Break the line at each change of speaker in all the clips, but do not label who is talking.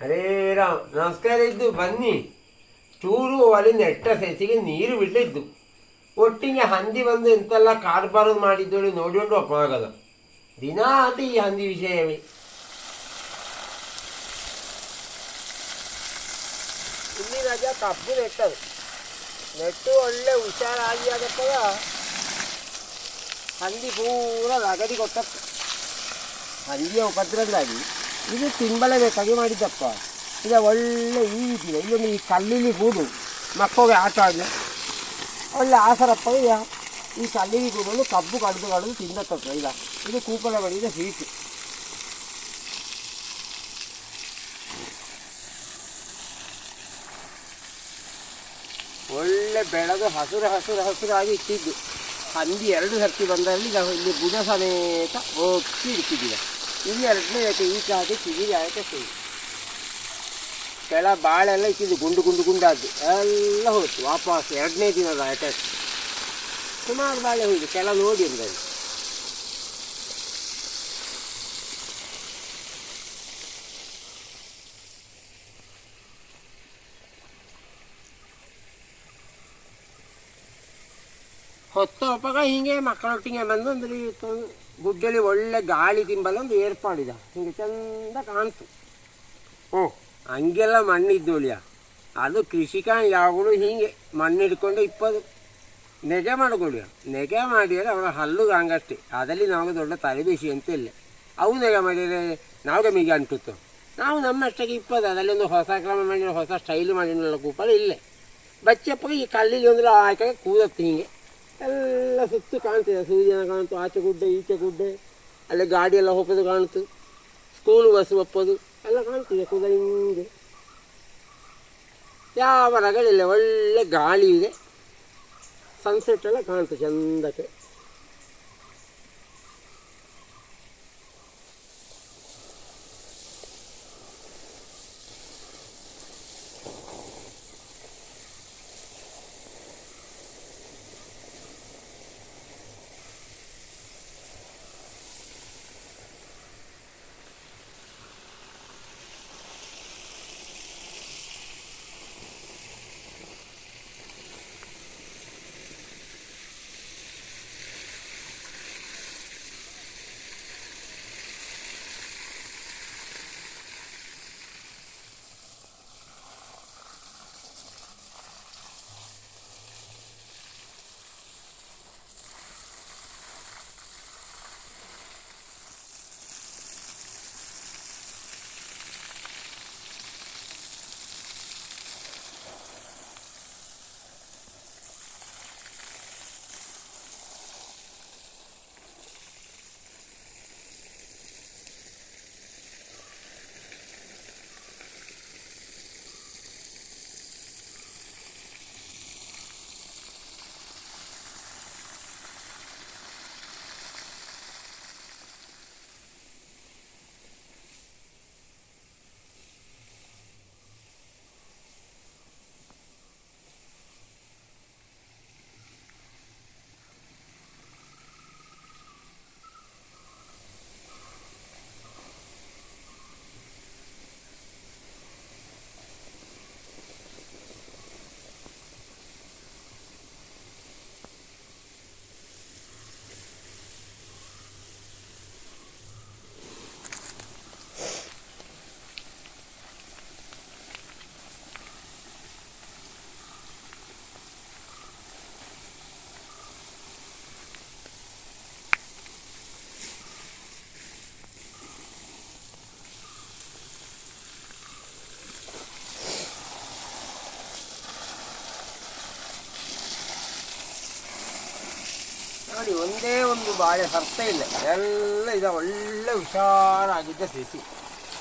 ಅರೇ ರಾಮ್, ನಮಸ್ಕಾರ ಇದ್ದು, ಬನ್ನಿ. ಚೂರು ಅಲ್ಲಿ ನೆಟ್ಟ ಸೆಸಿಗೆ ನೀರು ಬಿಟ್ಟಿದ್ದು ಒಟ್ಟಿಗೆ ಹಂದಿ ಬಂದು ಎಂತೆಲ್ಲ ಕಾರ್ಬಾರು ಮಾಡಿದ್ದೋಳು ನೋಡಿಕೊಂಡು ಅಪ್ಪಾಗದ ದಿನ ಆತ ಈ ಹಂದಿ ವಿಷಯವೇ. ಇಲ್ಲಿ ರಜಾ ಕಬ್ಬು ನೆಟ್ಟದು ನೆಟ್ಟು ಒಳ್ಳೆ ಹುಷಾರಾಗಿ ಆಗತ್ತದ ಹಂದಿ ಪೂರ ಲಗಡಿ ಕೊಟ್ಟ ಹಂದಿಯ ಉಪದ್ರವದಾಗಿ ಇದು ತಿಂಬಲೇಬೇಕಾಗಿ ಮಾಡಿದ್ದಪ್ಪ. ಇದು ಒಳ್ಳೆ ಈ ರೀತಿ ಇಲ್ಲೊಂದು ಈ ಕಲ್ಲಿಲಿ ಗೂಡು ಮಕ್ಕಳಿಗೆ ಆಟ ಆಡಲಿ. ಒಳ್ಳೆ ಆಸರಪ್ಪ ಈ ಕಲ್ಲಿಗೆ ಗೂಡಲು ಕಬ್ಬು ಕಡ್ದು ಕಡ್ದು ತಿನ್ನತ್ತಪ್ಪ ಈಗ. ಇದು ಕೂಪಲ ಬಡಿದ ಹೀಟ್ ಒಳ್ಳೆ ಬೆಳೆದು ಹಸಿರು ಹಸಿರು ಹಸಿರಾಗಿ ಇಟ್ಟಿದ್ದು. ಹಂದಿ ಎರಡು ಸರ್ತಿ ಬಂದಲ್ಲಿ ಇಲ್ಲಿ ಬುಡ ಸಮೇತ ಹೋಗಿ ಇಡ್ತಿದ್ದೀಗ ಎರಡನೇ ಯಾಕೆ ಈ ಕಾದೆ ಕಿವಿಗೆ ಆಯ್ತು ಸರಿ ಕೆಳ ಬಾಳೆಲ್ಲ ಇಟ್ಟಿದ್ದು ಗುಂಡು ಗುಂಡು ಗುಂಡಾದ್ದು ಎಲ್ಲ ಹೋಯ್ತು ವಾಪಸ್ ಎರಡನೇ ದಿನದ ಆಯ್ತು ಸುಮಾರು ಬಾಳೆ ಹೋಯ್ತು ಕೆಲ ನೋಡಿ ಅಂದಲ್ಲಿ ಹೊತ್ತ ಒಪ್ಪಗ ಹೀಗೆ ಮಕ್ಕಳೊಟ್ಟಿಗೆ ಬಂದು ಅಂದ್ರೆ ಗುಡ್ಡಲ್ಲಿ ಒಳ್ಳೆ ಗಾಳಿ ತಿಂಬಲ್ಲ ಒಂದು ಏರ್ಪಾಡಿದ. ಹಿಂಗೆ ಚಂದ ಕಾಣ್ತು. ಹ್ಞೂ ಹಂಗೆಲ್ಲ ಮಣ್ಣಿದ್ದೋಳಿಯ ಅದು ಕೃಷಿಕ ಯಾವಾಗಲೂ ಹೀಗೆ ಮಣ್ಣು ಹಿಡ್ಕೊಂಡು ಇಪ್ಪದು ನೆಗೆ ಮಾಡ್ಕೊಳ್ಳಿ ನೆಗೆ ಮಾಡಿದರೆ ಅವರ ಹಲ್ಲು ಹಂಗಷ್ಟೇ ಅದರಲ್ಲಿ ನಾವು ದೊಡ್ಡ ತಲೆಬೇಸಿ ಅಂತ ಇಲ್ಲ. ಅವು ನೆಗೆ ಮಾಡಿದರೆ ನಾವು ಮಿಗೆ ಅಂಟುತ್ತೋ. ನಾವು ನಮ್ಮಷ್ಟಕ್ಕೆ ಇಪ್ಪದು ಅದರಲ್ಲಿ ಒಂದು ಹೊಸ ಕ್ರಮ ಮಾಡಿ ಹೊಸ ಸ್ಟೈಲ್ ಮಾಡಿರೋ ಕೂಪಲ್ಲ ಇಲ್ಲೇ. ಬಚ್ಚಪ್ಪ ಈ ಕಲ್ಲಿಲಿ ಒಂದು ಆಯ್ಕೆ ಕೂದತ್ತೆ ಹಿಂಗೆ. ಎಲ್ಲ ಸುತ್ತು ಕಾಣ್ತದೆ. ಸೂರ್ಯನ ಕಾಣ್ತು, ಆಚೆ ಗುಡ್ಡೆ, ಈಚೆ ಗುಡ್ಡೆ, ಅಲ್ಲಿ ಗಾಡಿಯೆಲ್ಲ ಹೋಗೋದು ಕಾಣ್ತು. ಸ್ಕೂಲ್ ಬಸ್ ಒಪ್ಪೋದು, ಎಲ್ಲ ಕಾಣ್ತದೆ ಹಿಂಗೆ. ಯಾವ ರಗಳಿಲ್ಲ ಒಳ್ಳೆ ಗಾಳಿ ಇದೆ. ಸನ್ಸೆಟ್ ಎಲ್ಲ ಕಾಣ್ತು ಚಂದಕ್ಕೆ. ನೋಡಿ ಒಂದೇ ಒಂದು ಬಾಳೆ ಸರ್ತ ಇಲ್ಲ ಎಲ್ಲ ಇದ ಒಳ್ಳೆ ಹುಷಾರಾಗಿದ್ದ ಸಸಿ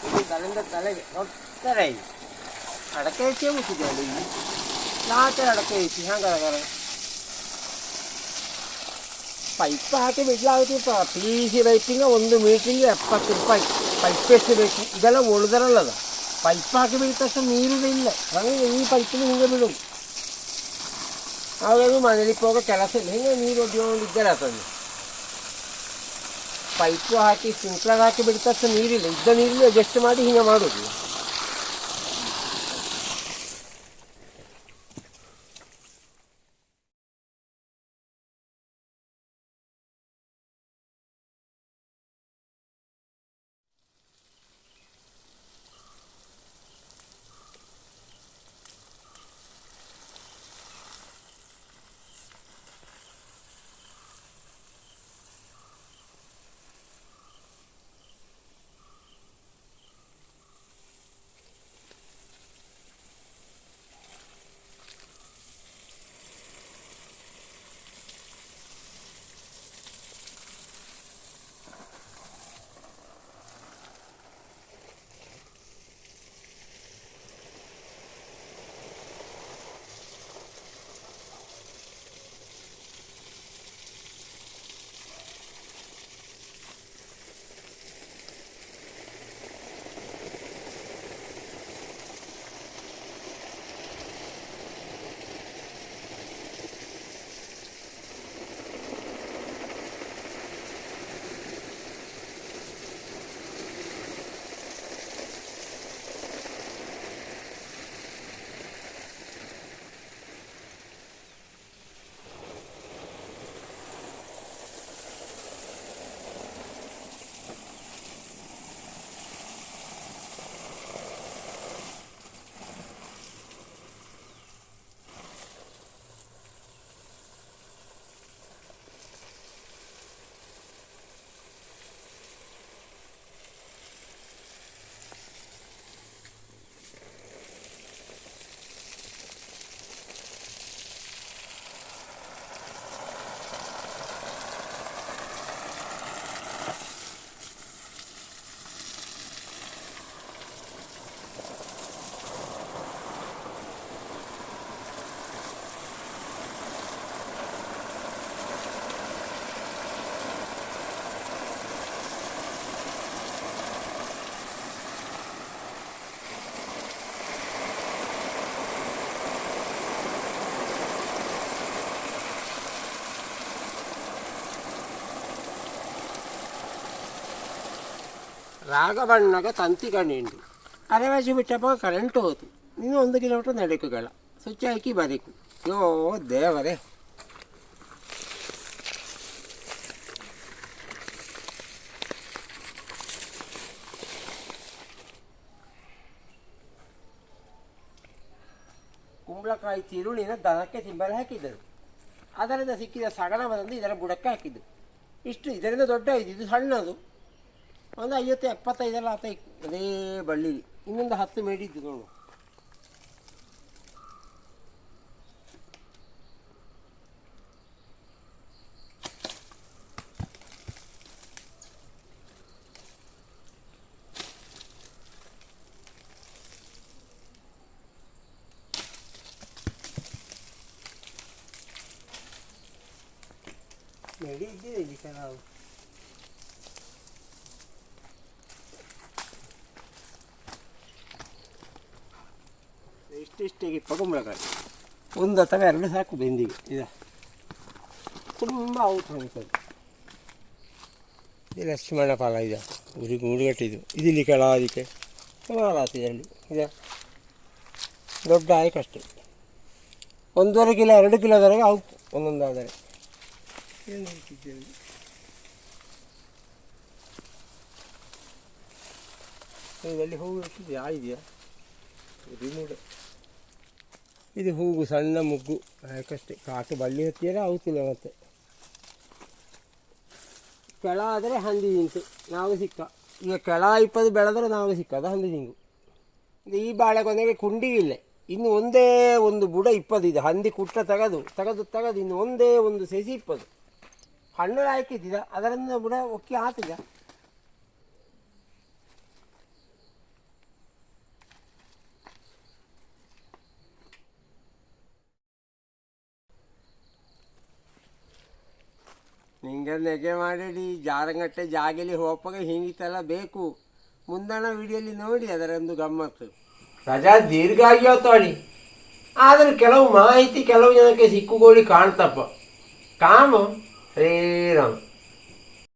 ಇದು ತಲೆಯಿಂದ ತಲೆಗೆ ಒತ್ತರೆ ಇದೆ ಅಡಕೆ ಹೆಚ್ಚೇ ಮುಟ್ಟಿದೆ ಅಲ್ಲಿ ಇಲ್ಲಿ ಲಾಟೆ ಅಡಕೆ ಹೆಚ್ಚಿ ಹಂಗಾರ ಪೈಪ್ ಹಾಕಿ ಬಿಡ್ಲಾಗುತ್ತಿಪ್ಪ ಪಿ ಸಿ ಪೈಪಿಂಗ ಒಂದು ಮೀಟ್ರಿಗೆ ಎಪ್ಪತ್ತು ರೂಪಾಯಿ ಪೈಪ್ ಎಷ್ಟು ಬೇಕು ಇದೆಲ್ಲ ಉಳಿದರಲ್ಲ ಅದು ಪೈಪ್ ಹಾಕಿ ಬಿಟ್ಟ ತಕ್ಷಣ ನೀರು ಇಲ್ಲ ಹಂಗೆ ಈ ಪೈಪಿನ ಹಿಂಗೆ ಬಿಡೋದು ಅವಾಗ ಮನೇಲಿಕ್ಕೆ ಹೋಗೋ ಕೆಲಸ ಇಲ್ಲ. ಹಿಂಗೆ ನೀರು ಒಡ್ಡಿಕೊಂಡಿದ್ದರೆ ಆಗ್ತದೆ ಪೈಪು ಹಾಕಿ ಸ್ಪ್ರಿಂಕ್ಲರ್ ಹಾಕಿ ಬಿಟ್ಟ ನೀರಿಲ್ಲ. ಇದ್ದ ನೀರಿಲ್ಲ ಅಡ್ಜಸ್ಟ್ ಮಾಡಿ ಹಿಂಗೆ ಮಾಡೋದು. ರಾಗಬಣ್ಣಗ ತಂತಿ ಕಣ್ಣು ಅರೆವಾಜಿ ಬಿಟ್ಟಪ್ಪ ಕರೆಂಟ್ ಹೋತು. ನೀನು ಒಂದು ಕಿಲೋಮೀಟರ್ ನಡೆಕುಗಳ. ಸ್ವಿಚ್ ಹಾಕಿ ಬರೀಕು ಯೋ ದೇವರೇ. ಕುಂಬಳಕಾಯಿ ತಿರುಳಿನ ದನಕ್ಕೆ ತಿಂಬಲು ಹಾಕಿದ್ದರು ಅದರಿಂದ ಸಿಕ್ಕಿದ ಸಗಣವನ್ನು ಇದರ ಬುಡಕ್ಕೆ ಹಾಕಿದ್ದು. ಇಷ್ಟು ಇದರಿಂದ ದೊಡ್ಡ ಇದು. ಇದು ಸಣ್ಣದು. ಒಂದು ಐವತ್ತು ಎಪ್ಪತ್ತೈದೆಲ್ಲ ಆತ ಅದೇ ಬಳ್ಳಿಲಿ ಇನ್ನೊಂದು ಹತ್ತು ಮೇಡಿದ್ದು ನೋಡು. ಮೇಡಿ ಇದ್ದಿದೆ ಇಲ್ಲಿ ಕೆಲವು ಇಷ್ಟಿಷ್ಟಿಗೆ ಕುಂಬಳಕಾಯಿ ಒಂದು ಅಥವಾ ಎರಡು ಸಾಕು ಬೆಂದಿಗೆ ಇದೆ. ತುಂಬ ಔಟ್ ಹೋಗ್ತದೆ ಇದು ಲಕ್ಷ್ಮಣ ಫಲ ಇದೆ. ಉರಿ ಗುಡುಗಟ್ಟಿದ್ದು ಇದಿಲ್ಲಿ ಕೆಳ ಅದಕ್ಕೆ ಸುಮಾರಾತಿದಲ್ಲಿ ಇದೆ. ದೊಡ್ಡ ಆಯ್ಕಷ್ಟೇ ಒಂದೂವರೆ ಕಿಲೋ ಎರಡು ಕಿಲೋದವರೆಗೆ ಔಟ್ ಒಂದೊಂದಾದರೆ. ಏನು ಹೇಳ್ತಿದ್ದೇವೆ? ಇದರಲ್ಲಿ ಆಗಿದೆಯಾ ರಿಮೂಡ್ ಇದು ಹೂವು ಸಣ್ಣ ಮುಗ್ಗು. ಯಾಕಷ್ಟೇ ಕಾಟು ಬಳ್ಳಿ ಹತ್ತಿರ ಆಗುತ್ತಿಲ್ಲ ಮತ್ತೆ. ಕೆಳ ಆದರೆ ಹಂದಿ ನಿಂತು ನಾವು ಸಿಕ್ಕ. ಈಗ ಕೆಳ ಇಪ್ಪದು ಬೆಳೆದ್ರೆ ನಾವು ಸಿಕ್ಕದ ಹಂದಿ ತಿಂಗು ಇದು ಈ ಬಾಳೆಗೊನೆಗೆ ಕುಂಡಿ ಇಲ್ಲ. ಇನ್ನು ಒಂದೇ ಒಂದು ಬುಡ ಇಪ್ಪದಿದೆ ಹಂದಿ ಕುಟ್ಟ ತೆಗೆದು ತೆಗೆದು ತೆಗೆದು ಇನ್ನು ಒಂದೇ ಒಂದು ಸಸಿ ಇಪ್ಪದು ಹಣ್ಣು ಹಾಕಿದ್ದೀರ ಅದರಿಂದ ಬುಡ ಒಕ್ಕಿ ಆತಿದ ನಿಂಗೆ ನೆಗೆ ಮಾಡಿ ಜಾರಂಗಟ್ಟೆ ಜಾಗಲಿ ಹೋಪಾಗ ಹಿಂಗಿತೆಲ್ಲ ಬೇಕು. ಮುಂದಣ ವಿಡಿಯೋಲಿ ನೋಡಿ ಅದರೊಂದು ಗಮ್ಮತ್ತು. ರಜಾ ದೀರ್ಘ ಆಗ್ಯಾವತ್ತಾಳಿ ಆದರೆ ಕೆಲವು ಮಾಹಿತಿ ಕೆಲವು ಜನಕ್ಕೆ ಸಿಕ್ಕುಗೋಳಿ ಕಾಣ್ತಪ್ಪ. ಕಾಮ ಶ್ರೀರಾಮ್